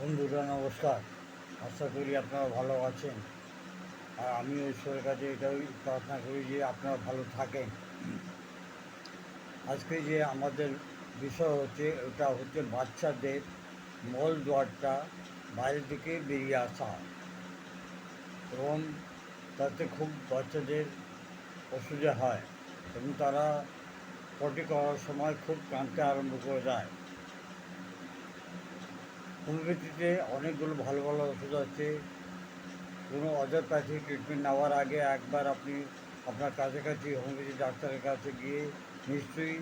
বন্ধুরা, নমস্কার। আশা করি আপনারা ভালো আছেন। আর আমি ঈশ্বরের কাছে এটাই প্রার্থনা করি যে আপনারা ভালো থাকেন। আজকে যে আমাদের বিষয় হচ্ছে, ওটা হচ্ছে বাচ্চাদের মল দোয়ারটা বাইরের দিকে বেরিয়ে আসা। এবং তাতে খুব বাচ্চাদের অসুবিধা হয় এবং তারা পটি করার সময় খুব কাঁদতে আরম্ভ করে দেয়। হোমিওপ্যাথিতে অনেকগুলো ভালো ভালো ওষুধ আছে। কোনো অজাপ্যাথি ট্রিটমেন্ট নেওয়ার আগে একবার আপনি আপনার কাছাকাছি হোমিওপ্যাথি ডাক্তারের কাছে গিয়ে নিশ্চয়ই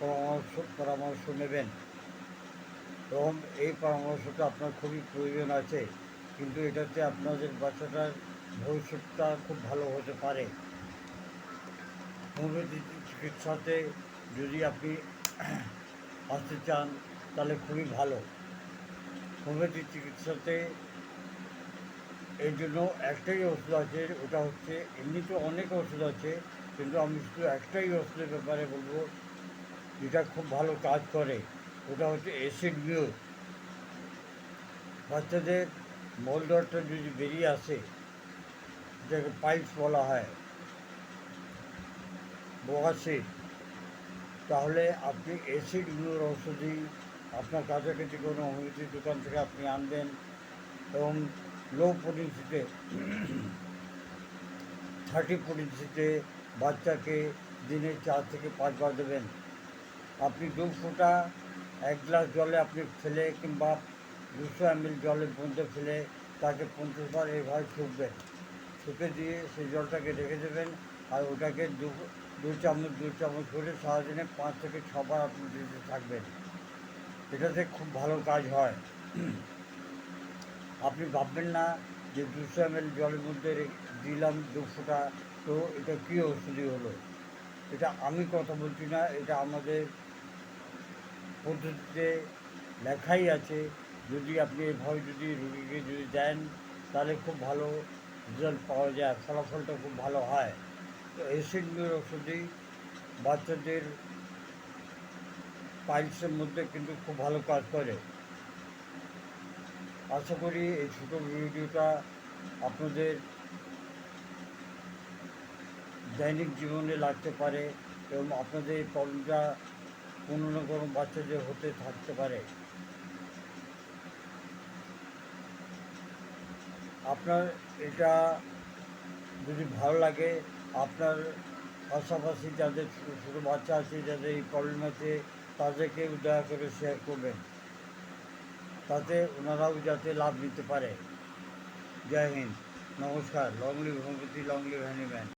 পরামর্শ পরামর্শ নেবেন। এবং এই পরামর্শটা আপনার খুবই প্রয়োজন আছে, কিন্তু এটাতে আপনাদের বাচ্চাটার ভবিষ্যৎটা খুব ভালো হতে পারে। হোমিওপ্যাথি চিকিৎসাতে যদি আপনি আসতে চান, তাহলে খুবই ভালো। হোমিওপ্যাথি চিকিৎসাতে এর জন্য একটাই ওষুধ আছে, ওটা হচ্ছে এমনিতে অনেক ওষুধ আছে, কিন্তু আমি শুধু একটাই ওষুধের ব্যাপারে বলব, যেটা খুব ভালো কাজ করে, ওটা হচ্ছে অ্যাসিড মিউর বাচ্চাদের মলদরটা যদি বেরিয়ে আসে, যেটাকে পাইলস বলা হয় বোয়াসিড তাহলে আপনি অ্যাসিডগুলোর ওষুধই আপনার কাছাকাছি কোনো হোমিওপ্যাথি দোকান থেকে আপনি আনবেন এবং লো পোটেন্সিতে থার্টি পোটেন্সিতে বাচ্চাকে দিনে চার থেকে পাঁচবার দেবেন। আপনি দু ফোঁটা এক গ্লাস জলে আপনি ফেলে কিংবা দুশো এমএল জলের মধ্যে ফেলে তাকে পঞ্চাশ বার এইভাবে ছুকবেন ছুকে দিয়ে সেই জলটাকে রেখে দেবেন আর ওটাকে দু দু চামচ দু চামচ করে সারাদিনে পাঁচ থেকে ছবার আপনি দিতে থাকবেন। এটাতে খুব ভালো কাজ হয়। আপনি ভাববেন না যে দুশো এম এল জলের মধ্যে দিলাম দু ফোঁটা, তো এটা কী ওষুধই হলো? এটা আমি কথা বলছি না, এটা আমাদের পদ্ধতিতে লেখাই আছে। যদি আপনি এভাবে যদি রুগীকে যদি দেন, তাহলে খুব ভালো রেজাল্ট পাওয়া যায়, ফলাফলটা খুব ভালো হয়। তো অ্যাসিডের ওষুধই বাচ্চাদের পাইলসের মধ্যে কিন্তু খুব ভালো কাজ করে। আশা করি এই ছোটো ভিডিওটা আপনাদের দৈনিক জীবনে লাগতে পারে এবং আপনাদের এই প্রবলেমটা কোনো না কোনো বাচ্চাদের হতে থাকতে পারে। আপনার এটা যদি ভালো লাগে, আপনার পাশাপাশি যাদের ছোটো বাচ্চা আছে, যাদের এই প্রবলেম আছে তাদেরকে দয়া করে শেয়ার করবেন। তাতে ওনারাও যাতে লাভ নিতে পারে। জয় হিন্দ। নমস্কার। Long live homeopathy long live Hahnemann.